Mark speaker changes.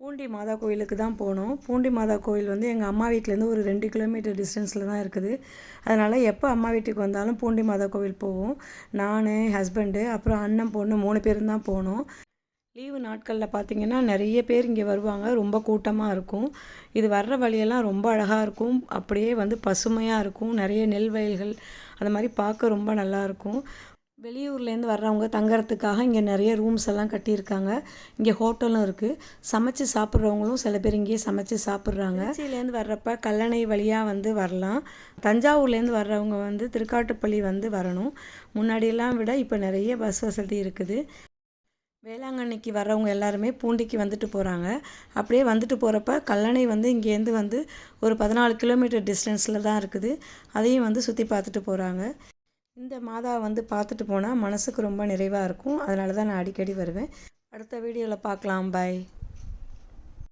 Speaker 1: பூண்டி மாதா கோயிலுக்கு தான் போனோம். பூண்டி மாதா கோயில் வந்து எங்கள் அம்மா வீட்டிலேருந்து ஒரு ரெண்டு கிலோமீட்டர் டிஸ்டன்ஸில் தான் இருக்குது. அதனால் எப்போ அம்மா வீட்டுக்கு வந்தாலும் பூண்டி மாதா கோவில் போவோம். நான் ஹஸ்பண்டு அப்புறம் அண்ணன் பொண்ணு மூணு பேரும் தான் போனோம். லீவு நாட்களில் பார்த்திங்கன்னா நிறைய பேர் இங்கே வருவாங்க. ரொம்ப கூட்டமாக இருக்கும். இது வர்ற வழியெல்லாம் ரொம்ப அழகாக இருக்கும். அப்படியே வந்து பசுமையாக இருக்கும். நிறைய நெல் வயல்கள் அந்த மாதிரி பார்க்க ரொம்ப நல்லாயிருக்கும் வெளியூர்லேருந்து வர்றவங்க தங்குறதுக்காக இங்கே நிறைய ரூம்ஸ் எல்லாம் கட்டியிருக்காங்க. இங்கே ஹோட்டலும் இருக்குது சமைச்சு சாப்பிட்றவங்களும் சில பேர் இங்கேயே சமைச்சு சாப்பிட்றாங்க. திருச்சியிலேருந்து வர்றப்ப கல்லணை வழியாக வந்து வரலாம். தஞ்சாவூர்லேருந்து வர்றவங்க வந்து திருக்காட்டுப்பள்ளி வந்து வரணும். முன்னாடியெல்லாம் விட இப்போ நிறைய பஸ் வசதி இருக்குது. வேளாங்கண்ணிக்கு வர்றவங்க எல்லாருமே பூண்டிக்கு வந்துட்டு போகிறாங்க அப்படியே வந்துட்டு போகிறப்ப கல்லணை வந்து இங்கேருந்து வந்து ஒரு பதினாலு கிலோமீட்டர் டிஸ்டன்ஸில் தான் இருக்குது. அதையும் வந்து சுற்றி பார்த்துட்டு போகிறாங்க இந்த மாதா வந்து பார்த்துட்டு போனால் மனசுக்கு ரொம்ப நிறைவாக இருக்கும். அதனால தான் நான் அடிக்கடி வருவேன். அடுத்த வீடியோவில் பார்க்கலாம். பாய்